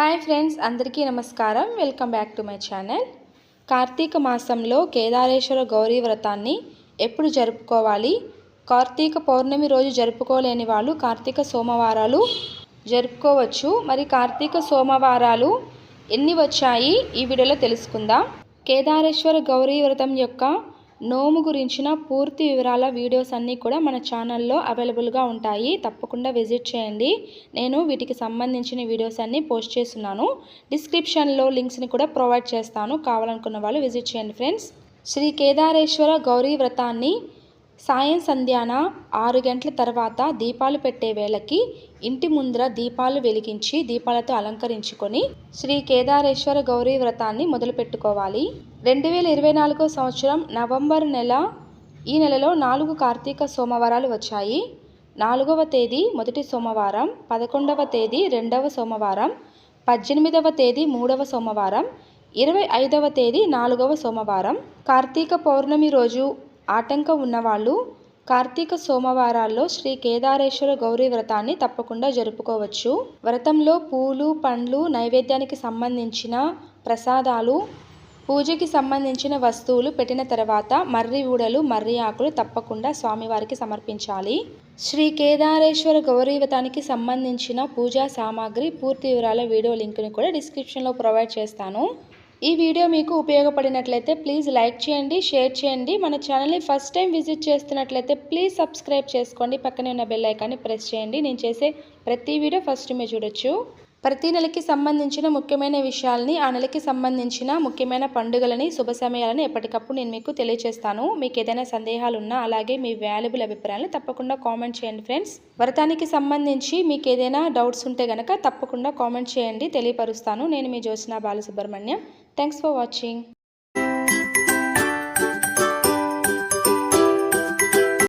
Hi friends అందరికీ నమస్కారం. Welcome back to my channel. Karthika మాసంలో కేదారేశ్వర గౌరీ వ్రతాన్ని ఎప్పుడు జరుపుకోవాలి? కార్తీక పౌర్ణమి రోజు జరుపుకోలేని వాళ్ళు కార్తీక సోమవారాలు జరుపుకోవచ్చు. మరి కార్తీక సోమవారాలు ఎన్ని వచ్చాయి? ఈ వీడియోలో తెలుసుకుందాం. కేదారేశ్వర గౌరీ వ్రతం యొక్క నోము గురించిన పూర్తి వివరాల వీడియోస్ అన్నీ కూడా మన ఛానల్లో అవైలబుల్గా ఉంటాయి. తప్పకుండా విజిట్ చేయండి. నేను వీటికి సంబంధించిన వీడియోస్ అన్నీ పోస్ట్ చేస్తున్నాను. డిస్క్రిప్షన్లో లింక్స్ని కూడా ప్రొవైడ్ చేస్తాను. కావాలనుకున్న వాళ్ళు విజిట్ చేయండి ఫ్రెండ్స్. శ్రీ కేదారేశ్వర గౌరీ వ్రతాన్ని సాయం సంధ్యాన ఆరు గంటల తర్వాత దీపాలు పెట్టే వేళకి ఇంటి ముందర దీపాలు వెలిగించి దీపాలతో అలంకరించుకొని శ్రీ కేదారేశ్వర గౌరీ వ్రతాన్ని మొదలు పెట్టుకోవాలి. రెండు వేల ఇరవై నాలుగో సంవత్సరం నవంబర్ నెల ఈ నెలలో నాలుగు కార్తీక సోమవారాలు వచ్చాయి. నాలుగవ తేదీ మొదటి సోమవారం పదకొండవ తేదీ రెండవ సోమవారం పద్దెనిమిదవ తేదీ మూడవ సోమవారం ఇరవై ఐదవ తేదీ నాలుగవ సోమవారం. కార్తీక పౌర్ణమి రోజు ఆటంకం ఉన్నవాళ్ళు కార్తీక సోమవారాల్లో శ్రీ కేదారేశ్వర గౌరీ వ్రతాన్ని తప్పకుండా జరుపుకోవచ్చు. వ్రతంలో పూలు పండ్లు నైవేద్యానికి సంబంధించిన ప్రసాదాలు పూజకి సంబంధించిన వస్తువులు పెట్టిన తర్వాత మర్రి ఊడలు మర్రి ఆకులు తప్పకుండా స్వామివారికి సమర్పించాలి. శ్రీ కేదారేశ్వర గౌరీవ్రతానికి సంబంధించిన పూజా సామాగ్రి పూర్తి వివరాల వీడియో లింక్ని కూడా డిస్క్రిప్షన్లో ప్రొవైడ్ చేస్తాను. ఈ వీడియో మీకు ఉపయోగపడినట్లయితే ప్లీజ్ లైక్ చేయండి షేర్ చేయండి. మన ఛానల్ని ఫస్ట్ టైం విజిట్ చేస్తున్నట్లయితే ప్లీజ్ సబ్స్క్రైబ్ చేసుకోండి. పక్కనే ఉన్న బెల్ ఐకాన్ని ప్రెస్ చేయండి. నేను చేసే ప్రతి వీడియో ఫస్ట్ మీరు చూడొచ్చు. ప్రతి నెలకి సంబంధించిన ముఖ్యమైన విషయాల్ని ఆ నెలకి సంబంధించిన ముఖ్యమైన పండుగలని శుభ సమయాలని ఎప్పటికప్పుడు నేను మీకు తెలియజేస్తాను మీకు ఏదైనా సందేహాలు ఉన్నా అలాగే మీ వాల్యుబుల్ అభిప్రాయాలను తప్పకుండా కామెంట్ చేయండి ఫ్రెండ్స్. వ్రతానికి సంబంధించి మీకు ఏదైనా డౌట్స్ ఉంటే కనుక తప్పకుండా కామెంట్ చేయండి తెలియపరుస్తాను. నేను మీ Jyotsna Balasubrahmanyam. Thanks for watching.